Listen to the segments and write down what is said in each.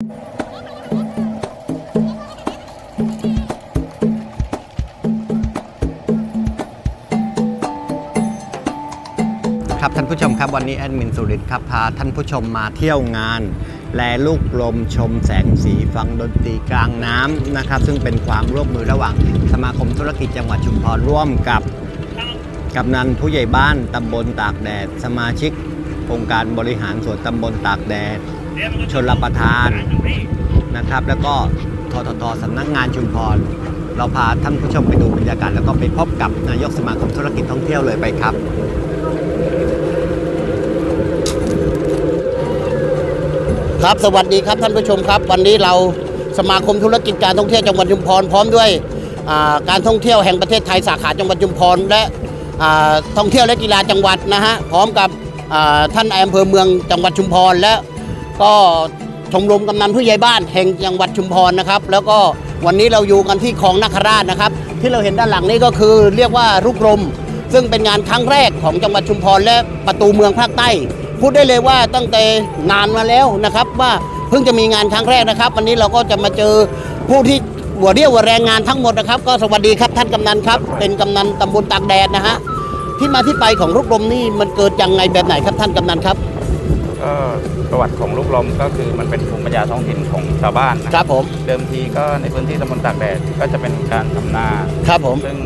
ครับท่านผู้ชมครับวันนี้แอดมินสุรินทร์ครับพาท่านผู้ชมมาเที่ยวงาน แลลูกลมชมแสงสีฟังดนตรีกลางน้ำนะครับ ซึ่งเป็นความร่วมมือระหว่างสมาคมธุรกิจจังหวัดชุมพรร่วมกับกำนันผู้ใหญ่บ้านตำบลตากแดด สมาชิกองค์การบริหารส่วนตำบลตากแดด ชนรประทานนะครับ แล้วก็ทททสำนักงานชุมพร เราพาท่านผู้ชมไปดูบรรยากาศแล้วก็ไปพบกับนายกสมาคมธุรกิจท่องเที่ยวเลยไปครับครับสวัสดีครับท่านผู้ชมครับ วันนี้เราสมาคมธุรกิจการท่องเที่ยวจังหวัดชุมพรพร้อมด้วยการท่องเที่ยวแห่งประเทศไทยสาขาจังหวัดชุมพรและท่องเที่ยวและกีฬาจังหวัดนะฮะพร้อมกับท่านอำเภอเมืองจังหวัดชุมพรและ ก็ชมรมกำนันผู้ใหญ่บ้านแห่งจังหวัดชุมพรนะครับ แล้วก็วันนี้เราอยู่กันที่คลองนาคราชนะครับ ที่เราเห็นด้านหลังนี้ก็คือเรียกว่ารุกรมซึ่งเป็นงานครั้งแรกของจังหวัดชุมพรและประตูเมืองภาคใต้ พูดได้เลยว่าตั้งแต่นานมาแล้วนะครับ ว่าเพิ่งจะมีงานครั้งแรกนะครับ วันนี้เราก็จะมาเจอผู้ที่หัวเรี่ยวหัวแรงงานทั้งหมดนะครับ ก็สวัสดีครับท่านกำนันครับ เป็นกำนันตำบลตากแดดนะฮะที่มาที่ไปของรุกรมนี่มันเกิดยังไงแบบไหนครับท่านกำนันครับ ก็ประวัติของลูกลมก็คือมันเป็นภูมิปัญญาท้องถิ่นของชาวบ้านนะคครับรับผม เดิมทีก็ในพื้นที่ตำบลตากแดดก็จะเป็นการทำนา ครับผม ซึ่ง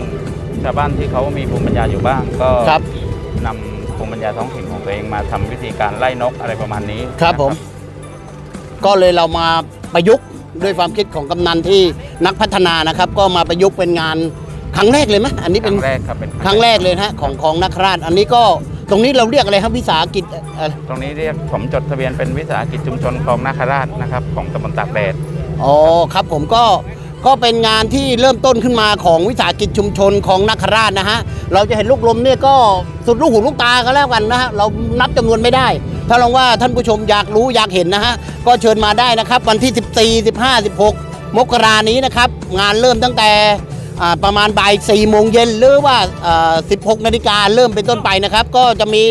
ชาวบ้านที่เขามีภูมิปัญญาอยู่บ้างก็ครับ นำภูมิปัญญาท้องถิ่นของตัวเองมาทำวิธีการไล่นกอะไรประมาณนี้ครับนะผมก็เลยเรามาประยุกต์ด้วยความคิดของกำนันที่นักพัฒนานะครับ ก็มาประยุกต์เป็นงานครั้งแรกเลยไหมอันนี้คเป็นรั้งแรกครับเป็นครั้งแรกเลยนะฮะของของนักราช อันนี้ก็ ตรงนี้เราเรียกอะไรครับวิสาหกิจเอ่อตรงนี้เรียกผมจดทะเบียนเป็นวิสาหกิจชุมชนคลองนาคราชนะครับของตำบลตากแดด อ๋อครับผมก็ก็เป็นงานที่เริ่มต้นขึ้นมาของวิสาหกิจชุมชนของนักราชนะฮะเราจะเห็นลูกลมเนี่ยก็สุดลูกหูลูกตาก็แล้วกันนะฮะเรานับจำนวนไม่ได้ ถ้าลองว่าท่านผู้ชมอยากรู้อยากเห็นนะฮะก็เชิญมาได้นะครับ วันที่ 14 15 16 มกรานี้นะครับ งานเริ่มตั้งแต่อ่า ประมาณบ่าย4โมงเย็นหรือว่าอ่า 16 นาฬิกาเริ่มเป็นต้นไปนะครับ ก็จะมี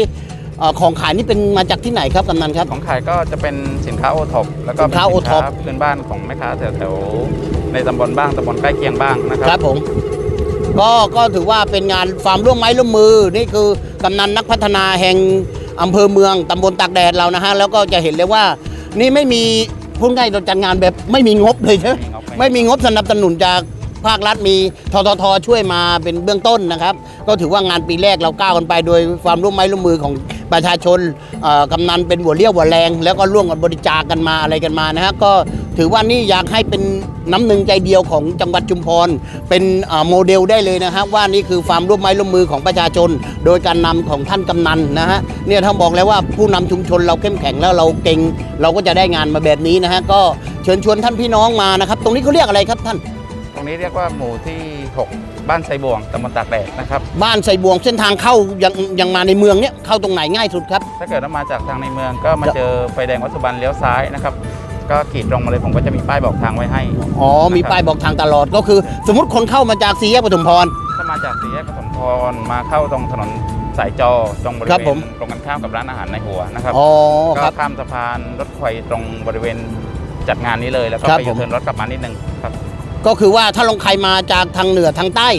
เอ่อของขายนี่เป็นมาจากที่ไหนครับกำนันครับ ของขายก็จะเป็นสินค้าโอท็อปแล้วก็เป็นสินค้า O-top พื้นบ้านของแม่ค้าแถวๆในตำบลบ้างตำบลใกล้เคียงบ้างนะคครัรับบผมก็ก็ถือว่าเป็นงานความร่วมไม้ร่วมมือนี่คือกำนันนักพัฒนาแห่งอำเภอเมืองตำบลตากแดดเรานะฮะแล้วก็จะเห็นเลยว่า นี่ไม่มีพูดง่ายๆเราจัดงานแบบไม่มีงบเลยใช่ไหมไม่มีงบไม่มีงบสนับสนุนจาก ภาครัฐมีทททช่วยมาเป็นเบื้องต้นนะครับ ก็ถือว่างานปีแรกเราก้าวกันไป โดยความร่วมไม้ร่วมมือของประชาชนกำนันเป็นหัวเรี่ยวหัวแรง แล้วก็ร่วมกันบริจาคกันมาอะไรกันมานะฮะก็ถือว่านี่อยากให้เป็นน้ำหนึ่งใจเดียวของจังหวัดชุมพร เป็นโมเดลได้เลยนะครับว่านี่คือความร่วมไม้ร่วมมือของประชาชน โดยการนำของท่านกำนันนะฮะเนี่ยท่านบอกแล้วว่าผู้นำชุมชนเราเข้มแข็งแล้วเราเก่ง เราก็จะได้งานมาแบบนี้นะฮะก็เชิญชวนท่านพี่น้องมานะครับ ตรงนี้เขาเรียกอะไรครับท่าน รงนี้เรียกว่าหมู่ที่ 6 บ้านไซบวงตำบลตากแดดนะครับบ้านใส่บวงเส้นทางเข้ายังยังมาในเมืองเนี่ยเข้าตรงไหนง่ายสุดครับ ถ้าเกิดว่ามาจากทางในเมืองก็มาเจอไฟแดงวัดสุบรรณเลี้ยวซ้ายนะครับก็ขีดตรงมาเลยผมก็จะมีป้ายบอกทางไว้ให้อ๋อมีป้ายบอกทางตลอดก็คือ สมมติคนเข้ามาจากสี่แยกปฐมพรถ้ามาจากสี่แยกปฐมพรมาเข้าตรงถนนสายจอตรงบริครับเวผณมตรงกันข้ามกับร้านอาหารในหัวนะครับอ๋อก็ครับข้ามสะพานรถไฟตรงบริเวณจัดงานนี้เลยแล้วก็ครับไปผมยูเทิร์นรถกลับมานิดนึงครับ ก็คือว่าถ้าลงใครมาจากทางเหนือทางใต้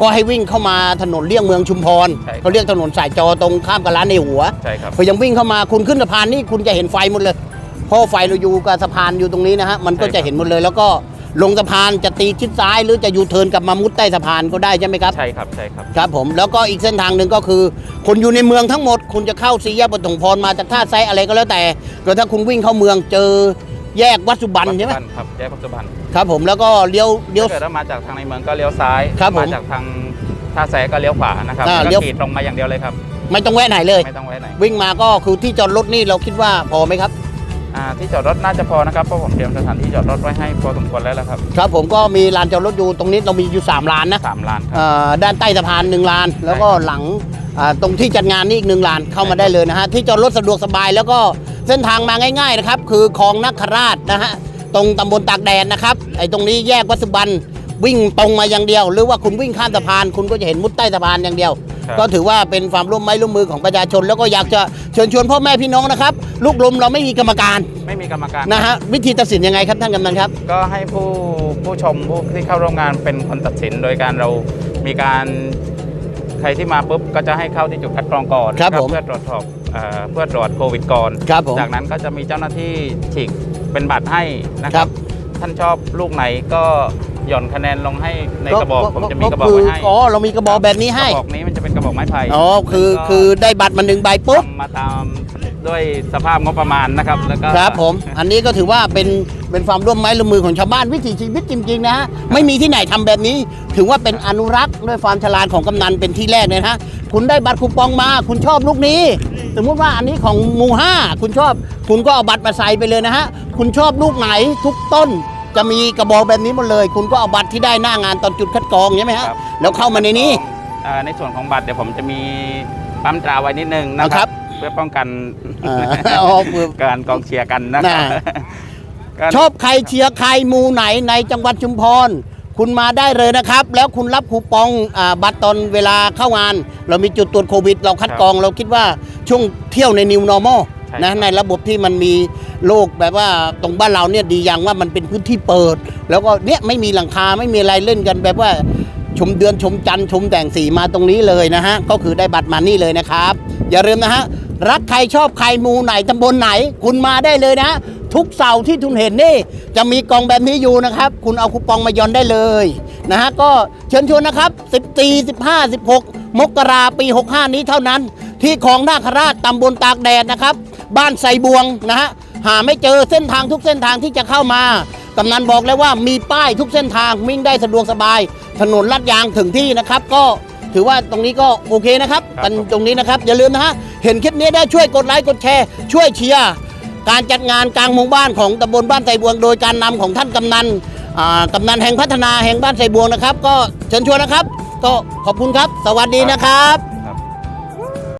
ก็ให้วิ่งเข้ามาถนนเลี่ยงเมืองชุมพรใช่ครับ เขาเรียกถนนสายจอตรงข้ามกับร้านในหัวใช่ครับพอยังวิ่งเข้ามาคุณขึ้นสะพานนี่คุณจะเห็นไฟหมดเลยเพราะไฟเราอยู่กับสะพานอยู่ตรงนี้นะฮะมันก็จะเห็นหมดเลย แล้วก็ลงสะพานจะตีชิดซ้ายหรือจะยูเทิร์นกลับมามุดใต้สะพานก็ได้ใช่ไหมครับ ใช่ครับใช่ครับ ครับผมแล้วก็อีกเส้นทางหนึ่งก็คือคนอยู่ในเมืองทั้งหมด คุณจะเข้าสี่แยกปฐมพรมาจากท่าไซอะไรก็แล้วแต่ก็ถ้าคุณวิ่งเข้าเมืองเจอ แยกวัดสุบรรณใช่ไหมวัดสุพรรณครับแยกวัดสุพรรณครับผมแล้วก็เลี้ยวเลี้ยวถ้าเกิดว่ามาจากทางในเมืองก็เลี้ยวซ้ายครับผมมาจากทางท่าแซก็เลี้ยวขวานะครับอ่าแล้วเลี้ยวก็ขีดตรงมาอย่างเดียวเลยครับ ไม่ต้องแวะไหนเลยไม่ต้องไว้ไหนวิ่งมาก็คือที่จอดรถนี่เราคิดว่าพอไหมครับอ่าที่จอดรถน่าจะพอนะครับเพราะผมเตรียมสถานที่จอดรถไว้ให้พอสมควรแล้วละครับครับผมก็มีลานจอดรถอยู่ตรงนี้เรามีอยู่3ลานนะสามล้านครับเอ่อด้านใต้สะพานหนึ่งลาน แล้วก็หลังอ่าตรงที่จัดงานนี่อีกหนึ่งลานเข้ามาได้เลยนะฮะที่จอดรถสะดวกสบายแล้วก็ เส้นทางมาง่ายๆนะครับ คือคลองนักคราชนะฮะตรงตำบลตากแดดนะครับไอ้ตรงนี้แยกวัดสุบรรณวิ่งตรงมาอย่างเดียว หรือว่าคุณวิ่งข้ามสะพาน คุณก็จะเห็นมุดใต้สะพานอย่างเดียว ครับ ก็ถือว่าเป็นความร่วมไม้ร่วมมือของประชาชน แล้วก็อยากจะเชิญชวนพ่อแม่พี่น้องนะครับ ลูกลมเราไม่มีกรรมการไม่มีกรรมการนะฮะวิธีตัดสินยังไงครับท่านกำนันครับ ก็ให้ผู้ผู้ชมผู้ที่เข้าร่วมงานเป็นคนตัดสิน โดยการเรามีการใครที่มาปุ๊บก็จะให้เข้าที่จุดคัดกรองก่อนครับนะผม เพื่อตรวจสอบ เอ่อเพื่อตรวจโควิดก่อน ครับผมจากนั้นก็จะมีเจ้าหน้าที่ฉีกเป็นบัตรให้นะคครัรับ บ ท่านชอบลูกไหนก็หย่อนคะแนนลงให้ในกระบอกผมจะมีกระบอกคืไว้ให้อ๋อเรามีกระบอกแบบนี้ให้ กระบอกนี้มันจะเป็นกระบอกไม้ไผ่อ๋อ คือแล้วก็คือได้บัตรมาหนึ่งใบปุ๊บ ทำมาตามด้วยสภาพงบประมาณนะครับแล้วก็ ครับผม อันนี้ก็ถือว่าเป็นเป็นความร่วมไม้ร่วมมือของชาวบ้านวิถีชีวิตจริงๆนะฮะ ไม่มีที่ไหนทำแบบนี้ ถือว่าเป็นอนุรักษ์ด้วยความฉลาดของกำนันเป็นที่แรกเลยนะฮะ คุณได้บัตรคูปองมา คุณชอบลูกนี้ สมมุติว่าอันนี้ของหมู่ห้าคุณชอบ คุณก็เอาบัตรมาใส่ไปเลยนะฮะ คุณชอบลูกไหนทุกต้นจะมีกระบอกแบบนี้หมดเลย คุณก็เอาบัตรที่ได้หน้างานตอนจุดคัดกรองใช่ไหมฮะ ครับ แล้วเข้ามาในนี้ เอ่อในส่วนของบัตรเดี๋ยวผมจะมีปั๊มตราไว้นิดนึงนะคครัรับ บ เพื่อป้องกันอ่าอ๋อเพื่อ การกองเชียร์กันนะครับ น่ะ ก็ชอบใครเชียร์ใครหมูไหนในจังหวัดชุมพร คุณมาได้เลยนะครับ แล้วคุณรับคูปองอาบัตรตอนเวลาเข้างาน เรามีจุดตรวจโควิด เราคัดกรองเราคิดว่า ช่วงเที่ยวใน New Normal นะในระบบที่มันมีโลกแบบว่าตรงบ้านเราเนี่ยดีอย่างว่ามันเป็นพื้นที่เปิด แล้วก็เนี่ยไม่มีหลังคาไม่มีอะไรเล่นกันแบบว่าชมเดือนชมจันทร์ชมแต่งสีมาตรงนี้เลยนะฮะ ก็คือได้บัตรมานี่เลยนะครับ อย่าลืมนะฮะ รักใครชอบใครหมูไหนตำบลไหน คุณมาได้เลยนะ ทุกเสาร์ที่ทุนเห็นนี่ จะมีกล่องแบบนี้อยู่นะครับ คุณเอาคูปองมาย้อนได้เลยนะฮะ ก็เชิญชวนนะครับ 14 15 16 มกราปี 65 นี้เท่านั้น ที่ของนาคราชตำบลตากแดดนะครับ บ้านไซบวงนะฮะหาไม่เจอเส้นทางทุกเส้นทางที่จะเข้ามากำนันบอกแล้วว่ามีป้ายทุกเส้นทางวิ่งได้สะดวกสบาย ถนนลาดยางถึงที่นะครับ ก็ถือว่าตรงนี้ก็โอเคนะครับครับ กันตรงนี้นะครับ อย่าลืมนะฮะเห็นคลิปนี้ได้ช่วยกดไลค์กดแชร์ ช่วยเชียร์การจัดงานกลางหมู่บ้านของตำบลบ้านไทรบวง โดยการนำของท่านกำนันอ่ากำนันแห่งพัฒนาแห่งบ้านไทรบวงนะครับ ก็เชิญชวนนะครับ ก็ขอบคุณครับ สวัสดีนะครับ